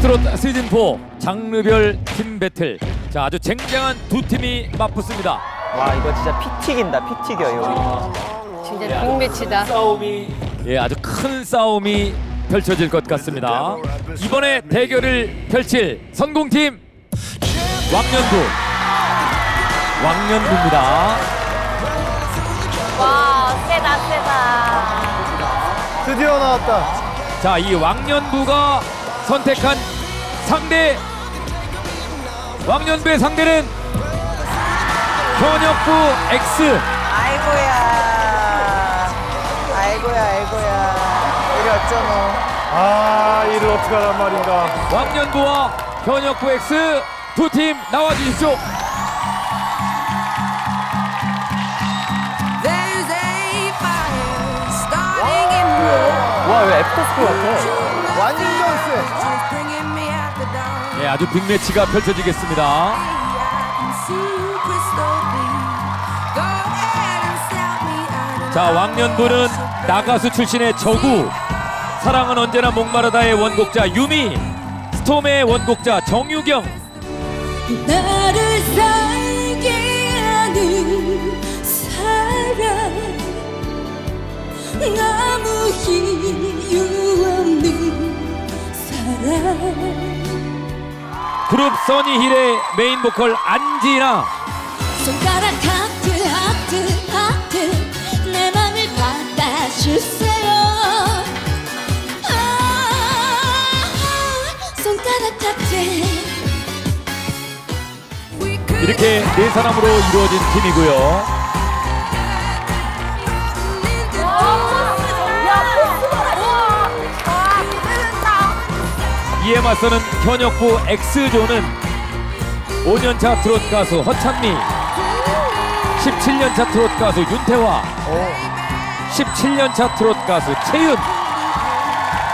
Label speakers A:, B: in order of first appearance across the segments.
A: 엑스트롯 시즌 4 장르별 팀 배틀. 자 아주 쟁쟁한 두 팀이 맞붙습니다.
B: 와 이거 진짜 피 튀긴다 피 튀겨 이거
C: 진짜 빅매치다.
A: 싸움이 예 아주 큰 싸움이 펼쳐질 것 같습니다. 이번에 대결을 펼칠 선공팀 왕년부 왕년부입니다.
C: 와, 세다, 세다.
D: 드디어 나왔다.
A: 자 이 왕년부가 선택한 상대 왕년부의 상대는 현역부 X
B: 아이고야 아이고야 아이고야 이리 어쩌노
D: 아, 이를 어떻게 하란 말인가.
A: 왕년부와 현역부 X 두 팀 나와 주십시오.
B: 애프터스쿨 같아
D: 완전
E: dawn.
A: 네, 아주 빅매치가 펼쳐지겠습니다. 자, 왕년부는 나가수 출신의 저구, 사랑은 언제나 목마르다의 원곡자 유미, 스톰의 원곡자 정유경,
E: 나를 살게 하는 사랑. 사랑
A: 그룹 써니힐의 메인 보컬 안지나,
E: 손가락 하트 하트 하트. 내 맘을 받아주세요. 아, 손가락 하트.
A: 이렇게 네 사람으로 이루어진 팀이고요. 이에 맞서는 현역부 X조는 5년차 트롯 가수 허찬미, 17년차 트롯 가수 윤태화, 17년차 트롯 가수 채윤,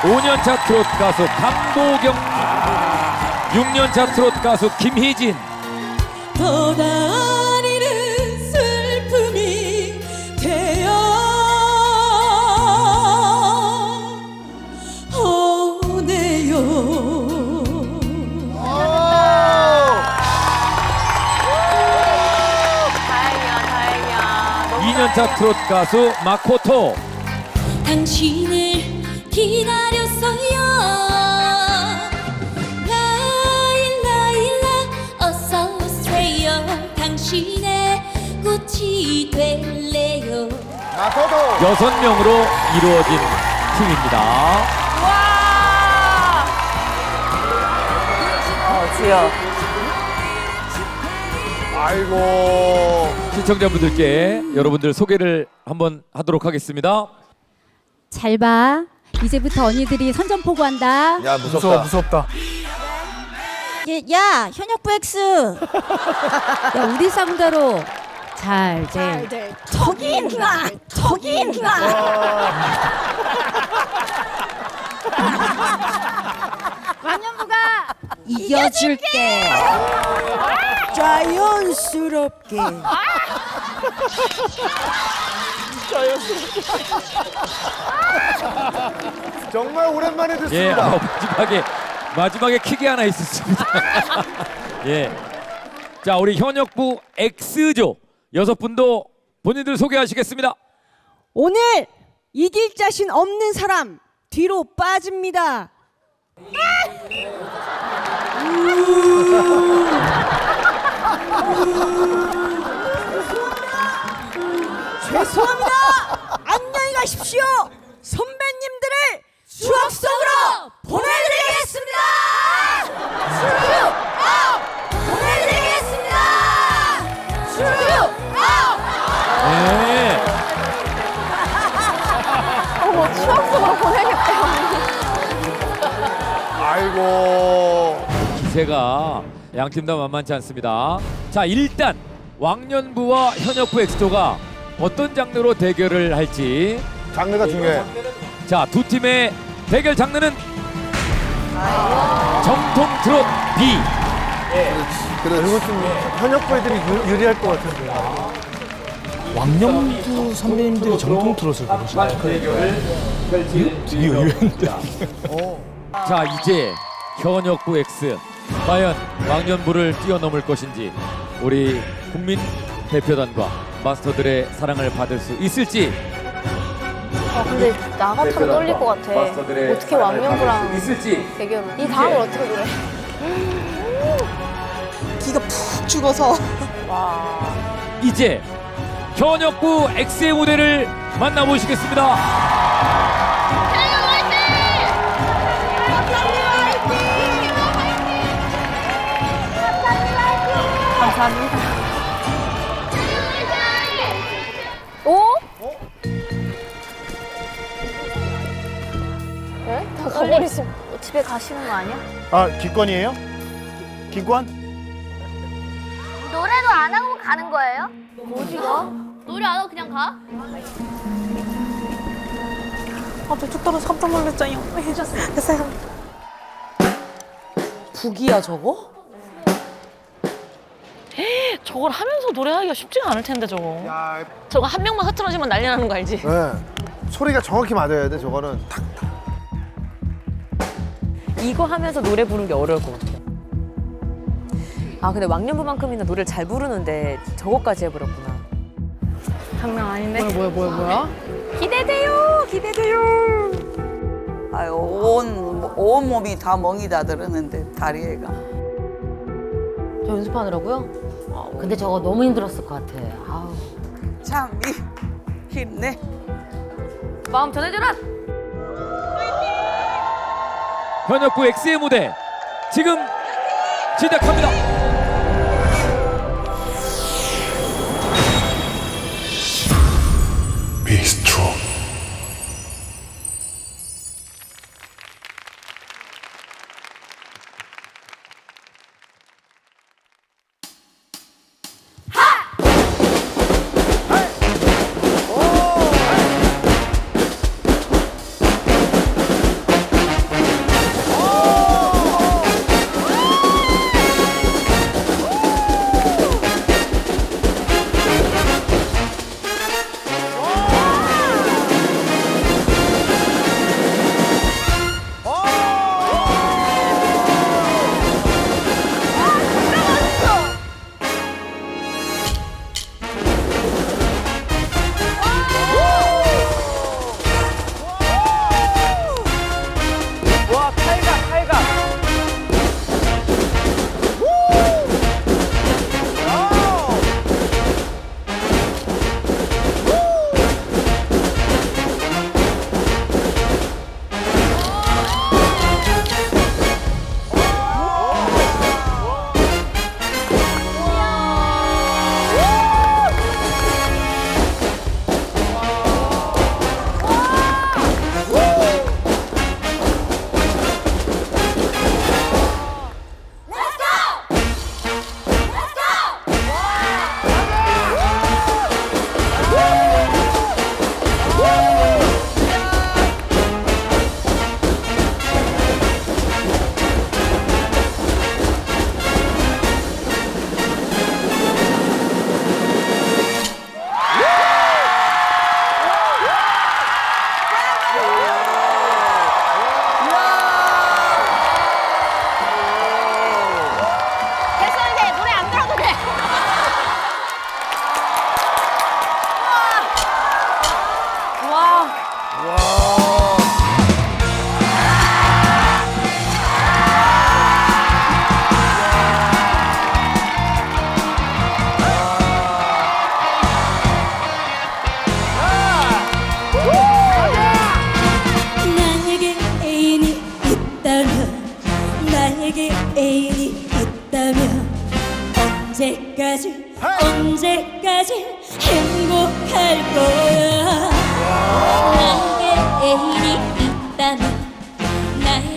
A: 5년차 트롯 가수 강보경, 6년차 트롯 가수 김희진,
E: 돌아리
C: 다행이야. 너무
A: 2년차 트롯 가수 마코토,
E: 당신을 기다렸어요 라일라일라 어서 오세요 당신의 꽃이 될래요
D: 나서도.
A: 여섯 명으로 이루어진 팀입니다.
C: 와!
B: 어 지여
D: 아이고.
A: 시청자분들께 여러분들 소개를 한번 하도록 하겠습니다.
F: 잘 봐. 이제부터 언니들이 선전포고 한다.
D: 야, 무섭다. 무섭다.
F: 야, 야 현역부 X. 야, 우리 상대로 잘 돼. 저긴 나, 저긴 나. 완년부가 이겨줄게. 자연스럽게.
D: 정말 오랜만에
A: 예,
D: 듣습니다.
A: 어, 마지막에 마지막에 킥이 하나 있었습니다. 예. 자, 우리 현역부 X조 여섯 분도 본인들 소개하시겠습니다.
G: 오늘 이길 자신 없는 사람 뒤로 빠집니다. 죄송합니다. 안녕히 가십시오. 선배님들을 추억 속으로 보내드리겠습니다. 보내드리겠습니다.
A: 네.
C: 어머, 추억 속으로 보내겠다.
D: 아이고.
A: 기세가 양 팀 다 만만치 않습니다. 자, 일단 왕년부와 현역부 X조가 어떤 장르로 대결을 할지
D: 장르가 중요해.
A: 자, 두 팀의 대결 장르는 정통 트롯 B.
D: 그리고 좀 현역 부 애들이 유, 유리할 것 같은데.
H: 왕년부 선배님들이 정통 트롯을 부르시나요? 되게 의외인데.
A: 자, 이제 현역부 X 과연 왕년부를 뛰어넘을 것인지 우리 국민 대표단과 마스터들의 사랑을 받을 수 있을지
C: 아, 근데 나 같아도 떨릴 것 같아. 어떻게 왕년부랑
A: 있을지
C: 대결을. 이 다음을 어떻게 노래?
I: 기가 푹 죽어서.
A: 이제 현역부 X의 무대를 만나보시겠습니다.
C: 감사합니다. 오? 네? 다 가버리시면 집에 가시는 거 아니야?
D: 아, 기권이에요? 기권?
C: 노래도 안 하고 가는 거예요? 어디가? 노래 안 하고 그냥 가?
I: 아저쭉 떨어서 깜짝 놀랐잖아요. 해줬어요. 됐어요.
B: 북이야 저거?
J: 저걸 하면서 노래하기가 쉽지가 않을 텐데 저거.
D: 야,
J: 저거 한 명만 흐트러지면 난리 나는 거 알지?
D: 네. 소리가 정확히 맞아야 돼, 저거는. 탁.
K: 이거 하면서 노래 부르는 게 어려울 것 같아. 아 근데 왕년부만큼이나 노래를 잘 부르는데 저것까지 해버렸구나.
C: 장난 아닌데?
J: 뭐야 뭐야 뭐야?
K: 기대돼요, 기대돼요.
B: 아유, 온, 온 몸이 다 멍이 다 들었는데, 다리에가.
K: 저 연습하느라고요? 아, 근데 저거 너무 힘들었을 것 같아. 아우.
B: 참, 이, 힘내.
K: 마음 전해줘라.
A: 현역부 X의 무대 지금 시작합니다.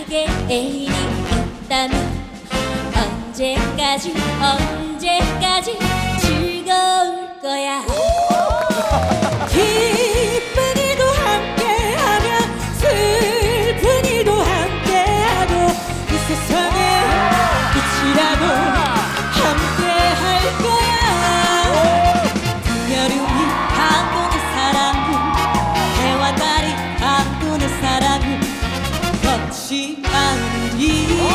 E: 나에게 애인이 있다면 언제까지 언제까지 즐거울 거야 달이 감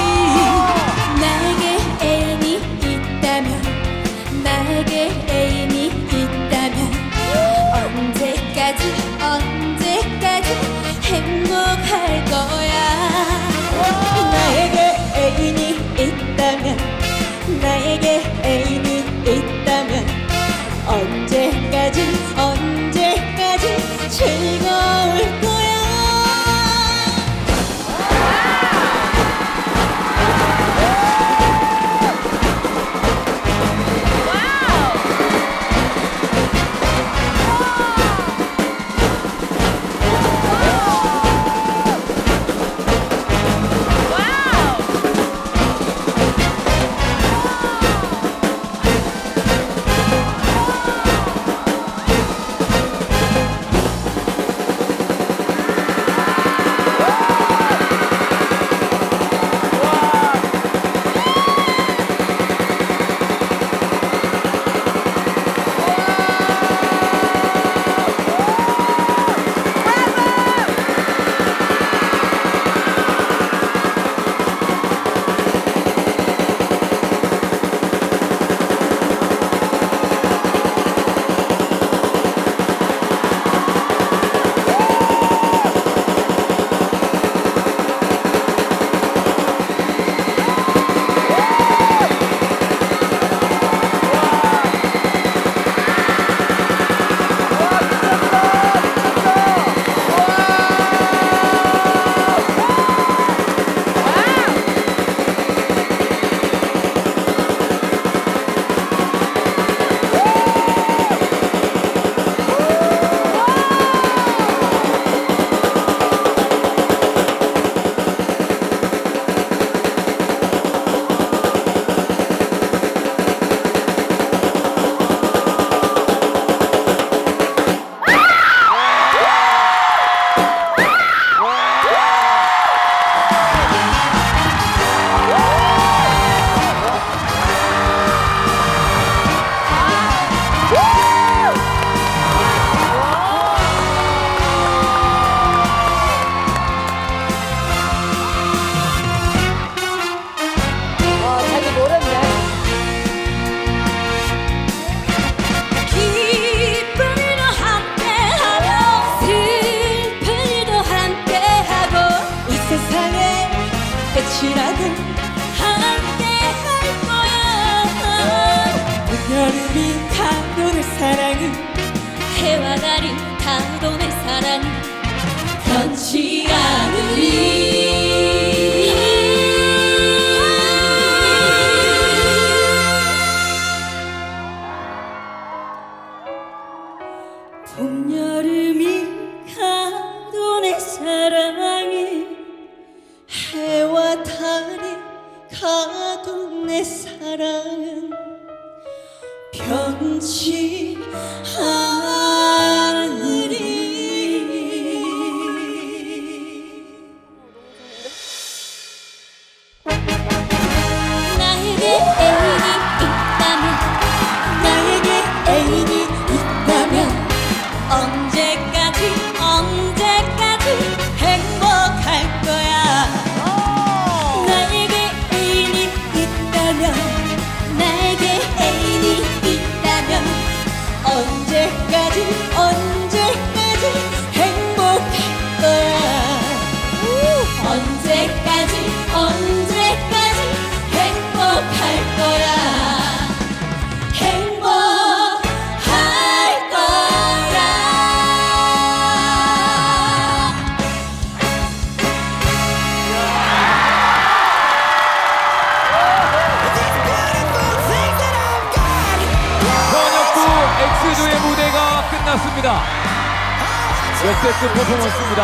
A: 퍼포먼스입니다.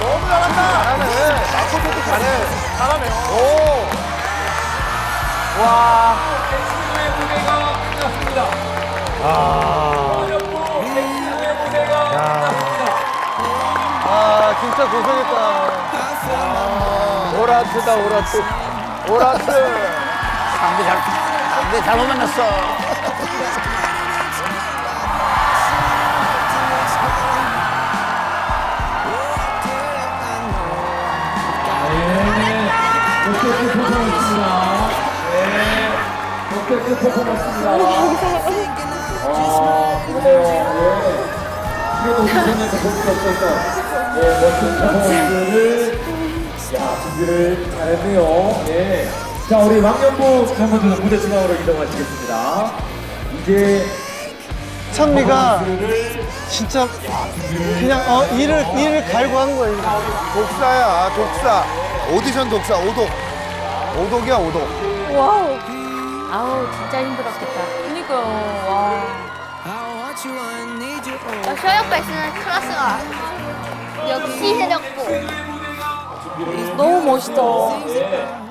D: 너무 잘한다. 잘하네. 마코도 잘해. 잘하네. 오. 와.
A: X조의 무대가 끝났습니다.
D: 아.
A: 무대가 끝났습니다.
D: 아, 진짜 고생했다. 아, 오라트다, 오라트. 오라트.
B: 상대 잘 상대 잘못 만났어.
A: 역대급 퍼포먼스입니다. 아, 그러네요. 예. 그래도 생에서 볼수 없어서 예, 멋진 퍼포먼스를 야, 준비를 잘했네요. 예. 자, 우리 왕년부 멤버들은 무대 중앙으로 이동하시겠습니다. 이제
D: 찬미가 진짜 그냥 어, 일을, 일을 갈고 하는 거야. 일을.
L: 독사야 독사 오디션 독사 오독 오독이야 오독
C: 와우. 아우 진짜 힘들었겠다.
K: 그니까요. 와.
C: 역시 현역부 X는 클래스가 역시 현역부.
G: 너무 멋있다.